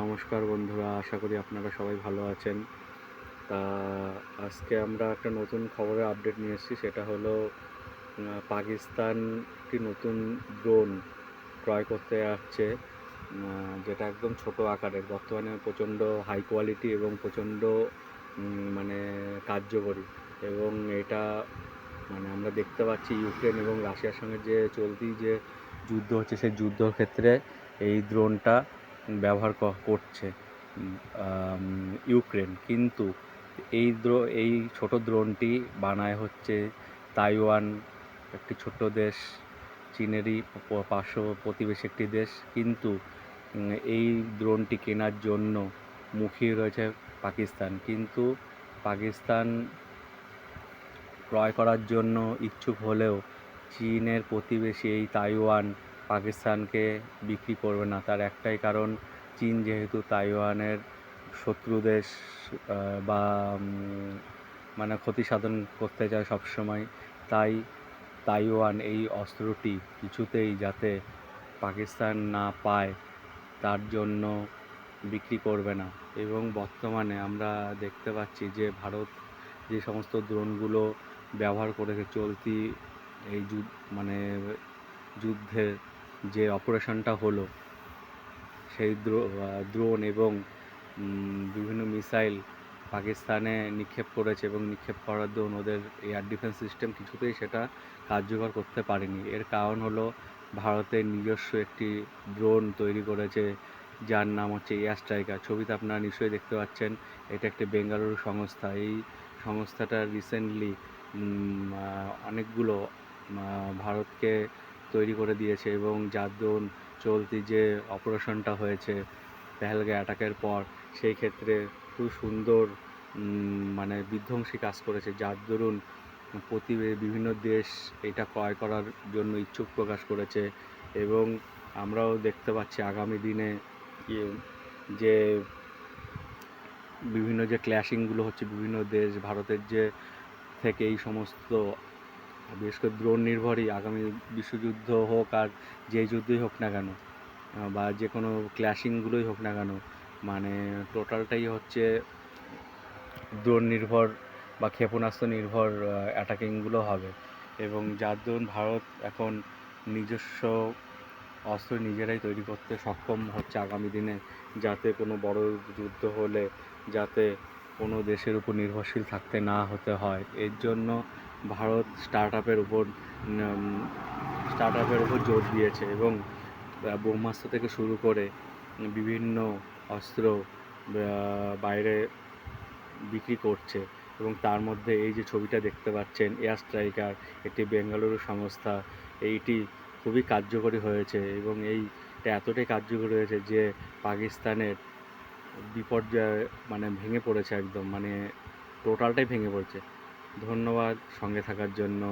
নমস্কার বন্ধুরা, আশা করি আপনারা সবাই ভালো আছেন। তা, আজকে আমরা একটা নতুন খবরের আপডেট নিয়ে এসেছি, সেটা হলো পাকিস্তান একটি নতুন ড্রোন ক্রয় করতে যাচ্ছে যেটা একদম ছোট আকারের। বর্তমানে প্রচণ্ড হাই কোয়ালিটি এবং প্রচণ্ড মানে কার্যকরী। এবং এটা মানে আমরা দেখতে পাচ্ছি ইউক্রেন এবং রাশিয়ার সঙ্গে যে চলতি যে যুদ্ধ হচ্ছে, সেই যুদ্ধর ক্ষেত্রে এই ড্রোনটা ব্যবহার করছে ইউক্রেন। কিন্তু এই দ্রো, এই ছোট ড্রোনটি বানায় হচ্ছে তাইওয়ান, একটি ছোট্ট দেশ, চীনেরই পার্শ্ব প্রতিবেশী একটি দেশ। কিন্তু এই ড্রোনটি কেনার জন্য মুখিয়ে রয়েছে পাকিস্তান। কিন্তু পাকিস্তান ক্রয় করার জন্য ইচ্ছুক হলেও চীনের প্রতিবেশী এই তাইওয়ান পাকিস্তানকে বিক্রি করবে না। তার একটাই কারণ, চীন যেহেতু তাইওয়ানের শত্রু দেশ বা মানে ক্ষতি সাধন করতে চায় সবসময়, তাই তাইওয়ান এই অস্ত্রটি কিছুতেই যাতে পাকিস্তান না পায়, তার জন্য বিক্রি করবে না। এবং বর্তমানে আমরা দেখতে পাচ্ছি যে ভারত যে সমস্ত ড্রোনগুলো ব্যবহার করেছে চলতি এই যুদ্ধ মানে যুদ্ধের যে অপারেশনটা হলো, সেই দ্রোন এবং বিভিন্ন মিসাইল পাকিস্তানে নিক্ষেপ করেছে এবং নিক্ষেপ করার দরুন ওদের এয়ার ডিফেন্স সিস্টেম কিছুতেই সেটা কার্যকর করতে পারেনি। এর কারণ হলো ভারতের নিজস্ব একটি ড্রোন তৈরি করেছে, যার নাম হচ্ছে এয়ার স্ট্রাইকার। ছবিতে আপনারা নিশ্চয়ই দেখতে পাচ্ছেন, এটা একটি বেঙ্গালুরু সংস্থা। এই সংস্থাটা রিসেন্টলি অনেকগুলো ভারতকে তৈরি করে দিয়েছে এবং যার দরুন চলতি যে অপারেশনটা হয়েছে পেহেলগা অ্যাটাকের পর, সেই ক্ষেত্রে খুব সুন্দর মানে বিধ্বংসী কাজ করেছে। যার দরুন প্রতি বিভিন্ন দেশ এটা ক্রয় করার জন্য ইচ্ছুক প্রকাশ করেছে এবং আমরাও দেখতে পাচ্ছি আগামী দিনে ইয়ে যে বিভিন্ন যে ক্ল্যাশিংগুলো হচ্ছে বিভিন্ন দেশ, ভারতের যে থেকে এই সমস্ত বিশেষ করে দ্রোণ নির্ভরই আগামী বিশ্বযুদ্ধ হোক আর যেই যুদ্ধই হোক না কেন বা যে কোনো ক্ল্যাশিংগুলোই হোক না কেন মানে টোটালটাই হচ্ছে দ্রোণ নির্ভর বা ক্ষেপণাস্ত্র নির্ভর অ্যাটাকিংগুলো হবে। এবং যার দরুন ভারত এখন নিজস্ব অস্ত্র নিজেরাই তৈরি করতে সক্ষম হচ্ছে আগামী দিনে, যাতে কোনো বড় যুদ্ধ হলে যাতে কোনো দেশের উপর নির্ভরশীল থাকতে না হতে হয়। এর জন্য ভারত স্টার্ট আপের উপর স্টার্ট আপের উপর জোর দিয়েছে এবং ব্রহ্মাস্ত্র থেকে শুরু করে বিভিন্ন অস্ত্র বাইরে বিক্রি করছে এবং তার মধ্যে এই যে ছবিটা দেখতে পাচ্ছেন এয়ার স্ট্রাইকার একটি বেঙ্গালুরু সংস্থা, এইটি খুবই কার্যকরী হয়েছে এবং এইটা এতটাই কার্যকরী হয়েছে যে পাকিস্তানের বিপর্যয় মানে ভেঙে পড়েছে একদম মানে টোটালটাই ভেঙে পড়েছে। ধন্যবাদ সঙ্গে থাকার জন্য।